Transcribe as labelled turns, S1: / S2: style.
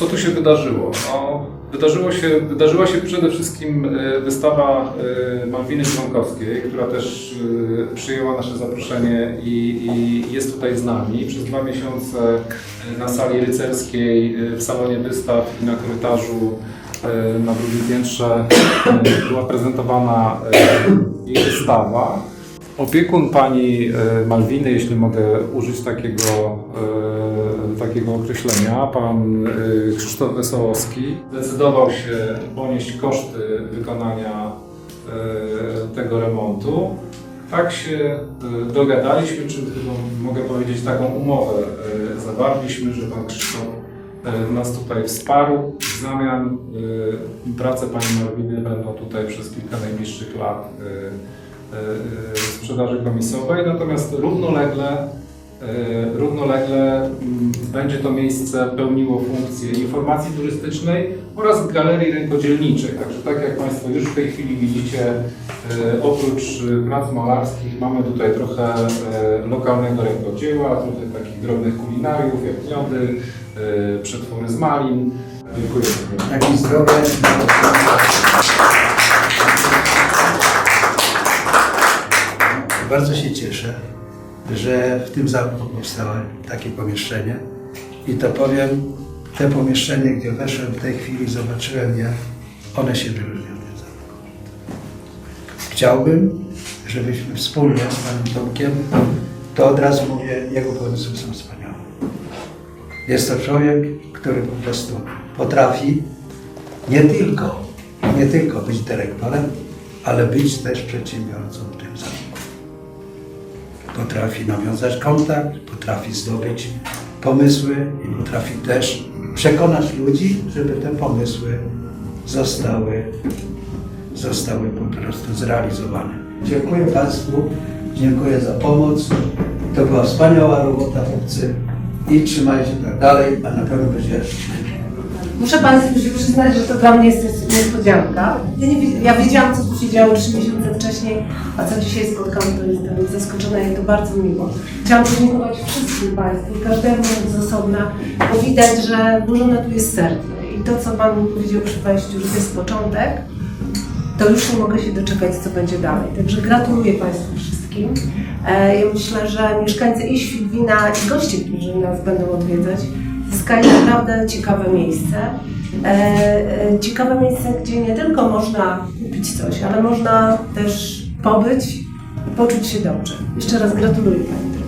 S1: Co tu się wydarzyło? No, wydarzyło się, wydarzyła się przede wszystkim e, wystawa e, Malwiny Członkowskiej, która też e, przyjęła nasze zaproszenie i, i jest tutaj z nami. Przez dwa miesiące na sali rycerskiej, w salonie wystaw i na korytarzu na drugim piętrze była prezentowana jej wystawa. Opiekun pani Malwiny, jeśli mogę użyć takiego, takiego określenia, pan e, Krzysztof Wesołowski, decydował się ponieść koszty wykonania e, tego remontu. Tak się e, dogadaliśmy, czy chyba mogę powiedzieć taką umowę zawarliśmy, że pan Krzysztof nas tutaj wsparł. W zamian prace pani Malwiny będą tutaj przez kilka najbliższych lat sprzedaży komisowej, natomiast równolegle, równolegle mm, będzie to miejsce pełniło funkcję informacji turystycznej oraz galerii rękodzielniczej. Także tak jak Państwo już w tej chwili widzicie, e, oprócz e, prac malarskich mamy tutaj trochę e, lokalnego rękodzieła, trochę takich drobnych kulinariów jak miody, e, przetwory z malin. Dziękuję.
S2: Jak i zdrowie. Bardzo się cieszę, że w tym zamku powstało takie pomieszczenie. I to powiem, te pomieszczenie, gdzie weszłem w tej chwili, zobaczyłem je, one się wyróżniają. od zamku. Chciałbym, żebyśmy wspólnie z panem Tomkiem, to od razu mówię, jego pomysły są wspaniałe. Jest to człowiek, który po prostu potrafi nie tylko, nie tylko być dyrektorem, ale być też przedsiębiorcą w tym zamku. Potrafi nawiązać kontakt, potrafi zdobyć pomysły i potrafi też przekonać ludzi, żeby te pomysły zostały, zostały po prostu zrealizowane. Dziękuję Państwu, dziękuję za pomoc. To była wspaniała robota chłopcy i trzymajcie tak dalej, a na pewno będzie jeszcze.
S3: Muszę Państwu się przyznać, że to dla mnie jest niespodzianka. Ja, nie, ja wiedziałam, co tu się działo trzy miesiące wcześniej, a co dzisiaj spotkałam, to jestem zaskoczona i to bardzo miło. Chciałam podziękować wszystkim Państwu, każdemu z osobna, bo widać, że włożone tu jest serce. I to, co Pan powiedział przy wejściu, że to jest początek, to już nie mogę się doczekać, co będzie dalej. Także gratuluję Państwu wszystkim. E, Ja myślę, że mieszkańcy i Świdwina, i goście, którzy nas będą odwiedzać, zyskali naprawdę ciekawe miejsce. E, e, Ciekawe miejsce, gdzie nie tylko można kupić coś, ale można też pobyć i poczuć się dobrze. Jeszcze raz gratuluję Pani.